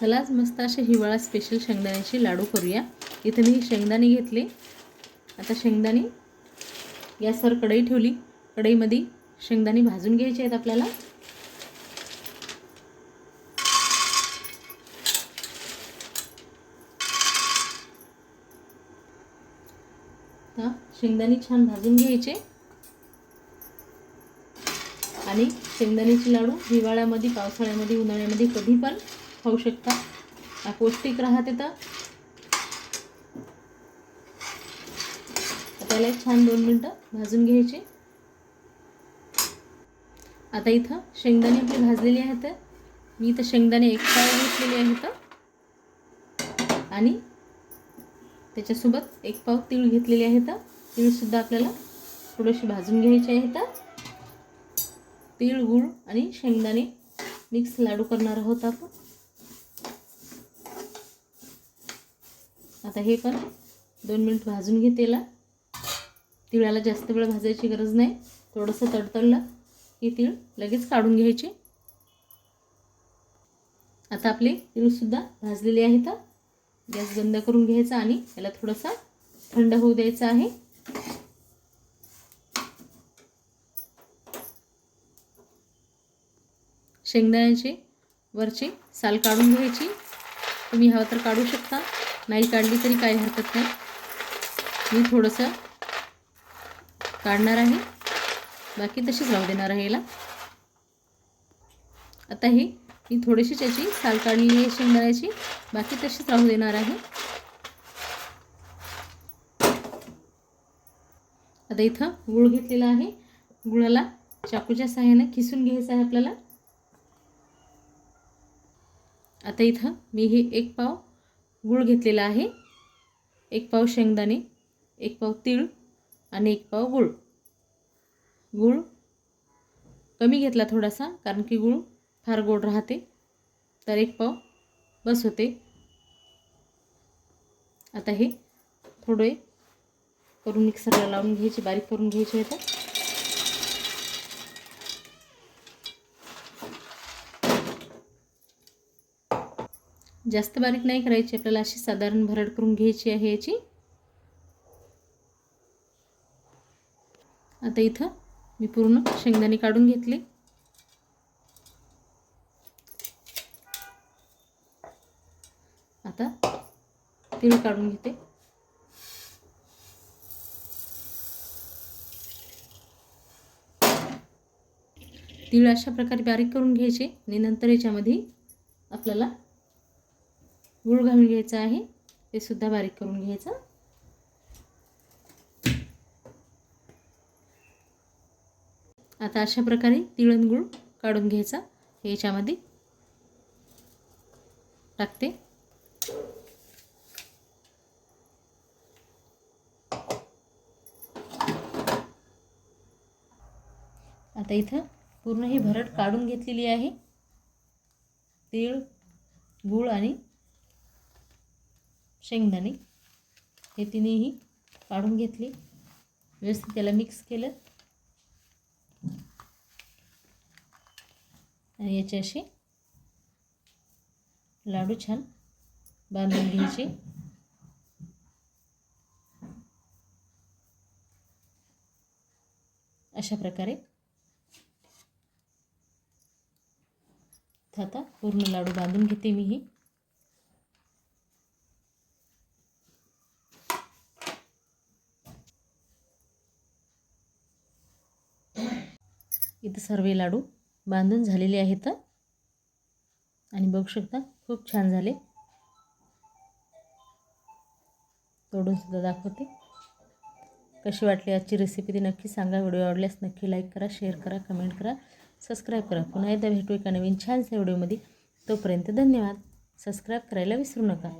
चलाच मस्त असे हिवाळा स्पेशल शेंगदाण्याचे लाडू करूया. इथे मी शेंगदाणे घेतले. आता शेंगदाणे गॅसवर कढई ठेवली. कढईमध्ये शेंगदाणे भाजून घ्यायचे आहेत आपल्याला. शेंगदाणे छान भाजून घ्यायचे. आणि शेंगदाण्याचे लाडू हिवाळ्यामध्ये पावसाळ्यामध्ये उन्हाळ्यामध्ये कधी पण खाऊ शकता. पौष्टिक राहते तर. त्याला एक छान दोन मिनटं भाजून घ्यायचे. आता इथं शेंगदाणे आपले भाजलेले आहेत. मी इथं शेंगदाणे एक पाव घेतलेले आहेत. आणि त्याच्यासोबत एक पाव तीळ घेतलेले आहेत. तीळसुद्धा आपल्याला थोडेसे भाजून घ्यायचे आहेत. तीळ गूळ आणि शेंगदाणे मिक्स लाडू करणार आहोत आपण. आता हे पण दोन मिनिट भाजून घे तेला. तिळाला जास्त वेळ भाजायची गरज नाही. थोडंसं तडतडलं की तीळ लगेच काढून घ्यायचे. आता आपले तीळसुद्धा भाजलेले आहेत गॅस बंद करून घ्यायचा आणि याला थोडासा थंड होऊ द्यायचा आहे. शेंगदाण्याचे वरची साल काढून घ्यायची. तुम्ही हवं तर काढू शकता. नाही काढली तरी काही हरकत नाही. मी थोडंसं काढणार आहे. बाकी तशीच राहू देणार आहे याला. आता ही मी थोडीशी त्याची साल काढलेली आहे शेंगदाण्याची बाकी तशीच राहू देणार आहे. आता इथं गुळ घेतलेला आहे. गुळाला चाकूच्या सहाय्याने खिसून घ्यायचं आहे आपल्याला. आता इथं मी हे एक पाव गूळ घेतलेला आहे. एक पाव शेंगदाणे एक पाव तीळ आणि एक पाव गूळ. गूळ कमी घेतला थोडासा कारण की गूळ फार गोड राहते. तर एक पाव बस होते. आता हे थोडे करून मिक्सरला लावून घ्यायचे बारीक करून घ्यायचे येतात जास्त बारीक नाही करायची आपल्याला अशी साधारण भरड करून घ्यायची आहे याची. आता इथं मी पूर्ण शेंगदाणे काढून घेतले. आता तीळ काढून घेते. तीळ अशा प्रकारे बारीक करून घ्यायचे आणि नंतर याच्यामध्ये आपल्याला गूळ घालून घ्यायचं आहे. ते सुद्धा बारीक करून घ्यायचं. आता अशा प्रकारे तिळण गूळ काढून घ्यायचा. याच्यामध्ये टाकते. आता इथं पूर्ण ही भरट काढून घेतलेली आहे. तीळ गूळ आणि शेंगदाणे. हे तिन्हीही काढून घेतले. व्यवस्थित त्याला मिक्स केलं. आणि याचे असे लाडू छान बांधून घ्यायचे. अशा प्रकारे आता पूर्ण लाडू बांधून घेते मी ही इथं सर्व लाडू बांधून झालेले आहेत. आणि बघू शकता खूप छान झाले. तोडून सुद्धा दाखवते. कशी वाटली आजची रेसिपी ती नक्की सांगा. व्हिडिओ आवडल्यास नक्की लाईक करा शेअर करा कमेंट करा सबस्क्राईब करा. पुन्हा एकदा भेटू एका नवीन छानशा व्हिडिओमध्ये. तोपर्यंत धन्यवाद. सबस्क्राईब करायला विसरू नका.